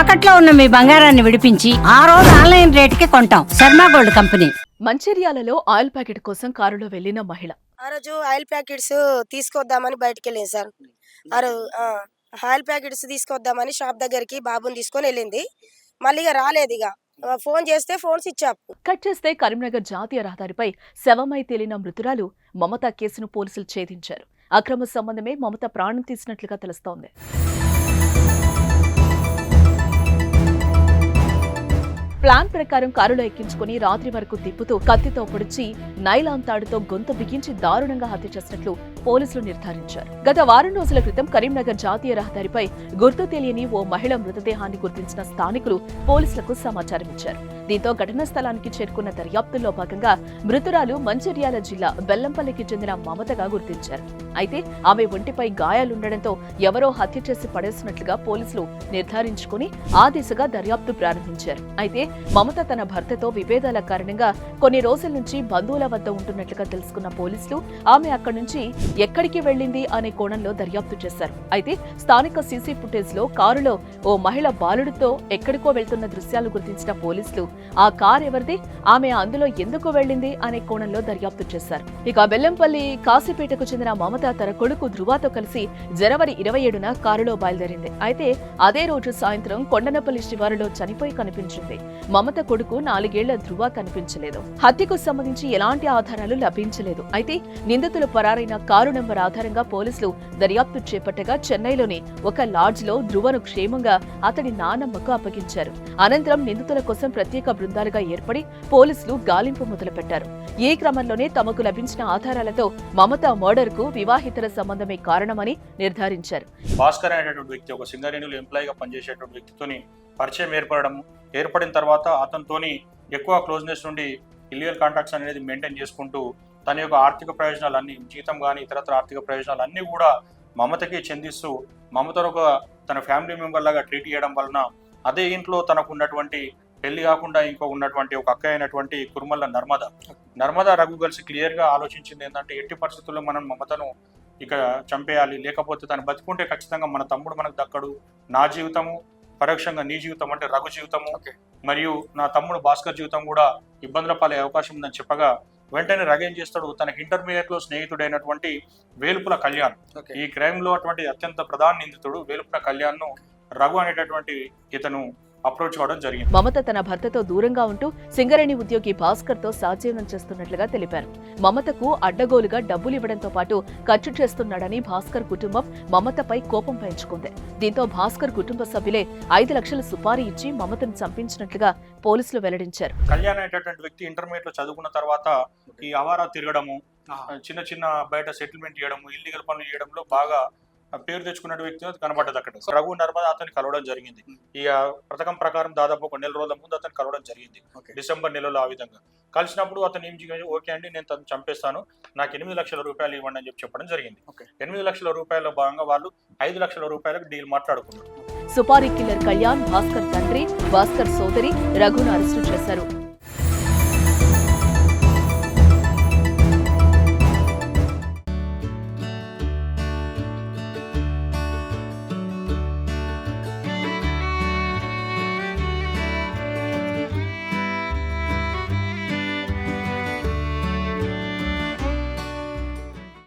తాకట్లో ఉన్న మీ బంగారాన్ని విడిపించి ఆ రోజు ఆన్లైన్ రేటుకి కొంటాం. Sharma gold company. మంచిర్యాలలో oil packet కోసం కారులో వెళ్ళిన మహిళ. ఆ రోజు ఆయిల్ ప్యాకెట్స్ తీసుకొద్దామని బయటకు వెళ్ళింది సార్. ఆ రోజు ఆయిల్ ప్యాకెట్స్ తీసుకొద్దామని షాప్ దగ్గరికి బాబుని తీసుకొని వెళ్ళింది. మళ్ళీ ఇక రాలేదు ఇక. ఫోన్ చేస్తే ఫోన్ స్విచ్ ఆఫ్ కట్ చేస్తే కరీంనగర్ జాతీయ రహదారిపై శవమై తేలిన మృతురాలు మమత కేసును పోలీసులు ఛేదించారు. అక్రమ సంబంధమే మమత ప్రాణం తీసినట్లుగా తెలుస్తోంది. ప్లాన్ ప్రకారం కారులో ఎక్కించుకుని రాత్రి వరకు తిప్పుతూ కత్తితో పొడిచి నైలాన్ తాడుతో గొంత బిగించి దారుణంగా హత్య చేసినట్లు పోలీసులు నిర్ధారించారు. గత వారం రోజుల క్రితం కరీంనగర్ జాతీయ రహదారిపై గుర్తు తెలియని ఓ మహిళ మృతదేహాన్ని గుర్తించిన స్థానికులు పోలీసులకు సమాచారం ఇచ్చారు. దీంతో ఘటనా స్థలానికి చేరుకున్న దర్యాప్తుల్లో భాగంగా మృతురాలు మంచిర్యాల జిల్లా బెల్లంపల్లికి చెందిన మమతగా గుర్తించారు. అయితే ఆమె ఒంటిపై గాయాలుండడంతో ఎవరో హత్య చేసి పడేసినట్లుగా పోలీసులు నిర్ధారించుకుని ఆ దిశగా దర్యాప్తు ప్రారంభించారు. అయితే మమత తన భర్తతో విభేదాల కారణంగా కొన్ని రోజుల నుంచి బంధువుల వద్ద ఉంటున్నట్లుగా తెలుసుకున్న పోలీసులు ఆమె అక్కడి నుంచి ఎక్కడికి వెళ్ళింది అనే కోణంలో దర్యాప్తు చేశారు. అయితే స్థానిక సీసీ ఫుటేజ్లో కారులో ఓ మహిళ బాలుడితో ఎక్కడికో వెళ్తున్న దృశ్యాలు గుర్తించిన పోలీసులు ఆ కార్ ఎవరిది? ఆమె అందులో ఎందుకు వెళ్ళింది అనే కోణంలో దర్యాప్తు చేశారు. ఇక బెల్లంపల్లి కాశీపేటకు చెందిన మమత తన కొడుకు ధృవాతో కలిసి జనవరి ఇరవై ఏడున కారులో బయలుదేరింది. అయితే అదే రోజు సాయంత్రం కొండనపల్లి శివారులో చనిపోయి కనిపించింది. మమత కొడుకు నాలుగేళ్ళ ధృవ కనిపించలేదు. హత్యకు సంబంధించి ఎలాంటి ఆధారాలు లభించలేదు. అయితే నిందితులు పరారైన కారు నెంబర్ ఆధారంగా పోలీసులు దర్యాప్తు చేపట్టగా చెన్నైలోని ఒక లాడ్జ్లో క్షేమంగా అతడి నానమ్మకు అప్పగించారు. అనంతరం నిందితుల కోసం ప్రత్యేక బృందాలుగా ఏర్పడి పోలీసులు గాలింపు మొదలుపెట్టారు. ఈ క్రమంలోనే తమకు లభించిన ఆధారాలతో మమత మర్డర్కు వివాహితర సంబంధమే కారణమని నిర్ధారించారు. భాస్కర్ అనేటువంటి వ్యక్తి ఒక సింగరేణిలో ఎంప్లాయీగా పనిచేసేటువంటి వ్యక్తితోని పరిచయం ఏర్పడడం ఏర్పడిన తర్వాత అతనితోని ఎక్కువ క్లోజ్నెస్ నుండి ఇల్లీగల్ కాంటాక్ట్స్ అనేది మెయింటైన్ చేసుకుంటూ తన యొక్క ఆర్థిక ప్రయోజనాలన్నీ జీతం కానీ ఇతరత్ర ఆర్థిక ప్రయోజనాలు అన్నీ కూడా మమతకి చెందిస్తూ మమతను ఒక తన ఫ్యామిలీ మెంబర్ లాగా ట్రీట్ చేయడం వలన అదే ఇంట్లో తనకు ఉన్నటువంటి పెళ్ళి కాకుండా ఇంకో ఉన్నటువంటి ఒక అక్క అయినటువంటి కుర్మల్ల నర్మద. నర్మదా రఘు కలిసి క్లియర్గా ఆలోచించింది ఏంటంటే ఎట్టి పరిస్థితుల్లో మనం మమతను ఇక చంపేయాలి. లేకపోతే తను బతుకుంటే ఖచ్చితంగా మన తమ్ముడు మనకు దక్కడు. నా జీవితము పరోక్షంగా నీ జీవితం అంటే రఘు జీవితము. మరియు నా తమ్ముడు భాస్కర్ జీవితం కూడా ఇబ్బందుల పాలే అవకాశం ఉందని చెప్పగా వెంటనే రఘు ఏం చేస్తాడు? తనకి ఇంటర్మీడియట్లో స్నేహితుడైనటువంటి వేలుపుల కళ్యాణ్. ఈ క్రైమ్లో అటువంటి అత్యంత ప్రధాన నిందితుడు వేలుపుల కళ్యాణ్ను రఘు అనేటటువంటి ఇతను అప్రోచ్ కావడం జరిగింది. మమత తన భర్తతో దూరంగా ఉంటూ సింగరేణి ఉద్యోగి భాస్కర్తో సాజీవనం చేస్తున్నట్లుగా తెలిపారు. మమతకు అడ్డగోలుగా డబ్బులు ఇవ్వడంతో పాటు ఖర్చు చేస్తున్నాడని భాస్కర్ కుటుంబం మమతపై కోపం పెంచుకుంది. దీంతో భాస్కర్ కుటుంబ సభ్యులే ఐదు లక్షల సుపారీ ఇచ్చి మమతను చంపించినట్లుగా పోలీసులు వెల్లడించారు. కళ్యాణ్ అనేటటువంటి వ్యక్తి ఇంటర్మీడియట్లో చదువుకున్న తర్వాత ఈ అవారా తిరగడము చిన్న చిన్న బయట సెటిల్మెంట్ చేయడము ఇల్లీగల్ పనులు చేయడంలో బాగా పేరు తెచ్చుకున్న వ్యక్తి కనబడ్డది అక్కడ. రఘు నర్మద అతన్ని కలవడం జరిగింది. ఈ ఆ, పథకం ప్రకారం దాదాపు ఒక నెల రోజుల ముందు అతను కలవడం జరిగింది. డిసెంబర్ నెలలో ఆ విధంగా. కలిసినప్పుడు అతను ఏం చేయాలి ఓకే అండి నేను తను చంపేస్తాను. నాకు ఎనిమిది లక్షల రూపాయలు ఇవ్వండి అని చెప్పి చెప్పడం జరిగింది. ఎనిమిది లక్షల రూపాయల భాగంగా వాళ్ళు ఐదు లక్షల రూపాయలకు డీల్ మాట్లాడుకున్నారు. సుపారీ కిల్లర్ కళ్యాణ్ భాస్కర్ తండ్రి భాస్కర్ సోదరి రఘును అరెస్టు చేశారు.